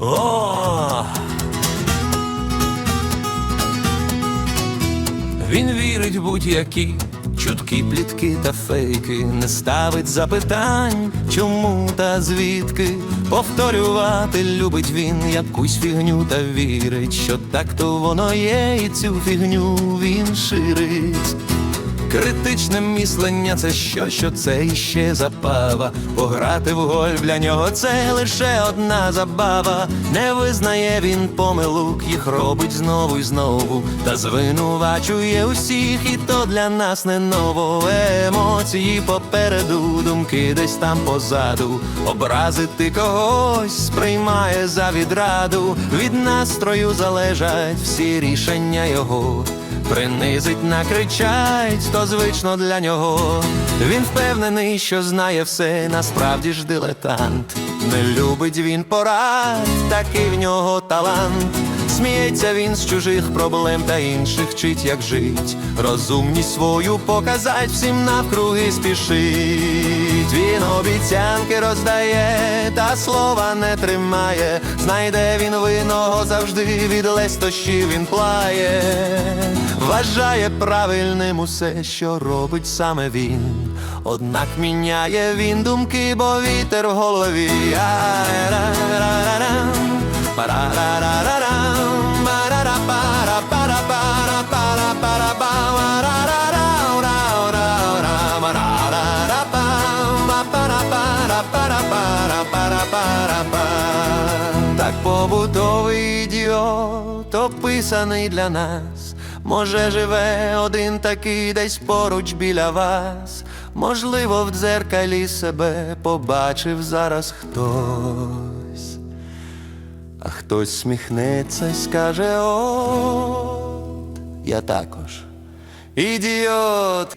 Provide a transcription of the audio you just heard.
О! Він вірить будь-які чутки, плітки та фейки, не ставить запитань, чому та звідки. Повторювати любить він якусь фігню та вірить, що так то воно є, і цю фігню він ширить. Критичне мислення це що, що це іще забава. Пограти в гольф для нього це лише одна забава. Не визнає він помилок, їх робить знову і знову. Та звинувачує усіх, і то для нас не ново. Емоції попереду, думки десь там позаду. Образити когось сприймає за відраду. Від настрою залежать всі рішення його. Принизить, накричать, то звично для нього. Він впевнений, що знає все, насправді ж дилетант. Не любить він порад, такий в нього талант. Сміється він з чужих проблем та інших вчить, як жить. Розумність свою показать всім навкруги спішить. Він обіцянки роздає, та слова не тримає. Знайде він винного завжди від лестощів він плає. Вважає правильним усе, що робить саме він. Однак міняє він думки, бо вітер в голові. Ай-ра-ра-ра-рам, ба-пара-пара-пара-пара-пара-па. Так побутовий ідіот, описаний для нас. Може, живе один такий десь поруч біля вас. Можливо, в дзеркалі себе побачив зараз хтось. А хтось сміхнеться й скаже: О, я також ідіот.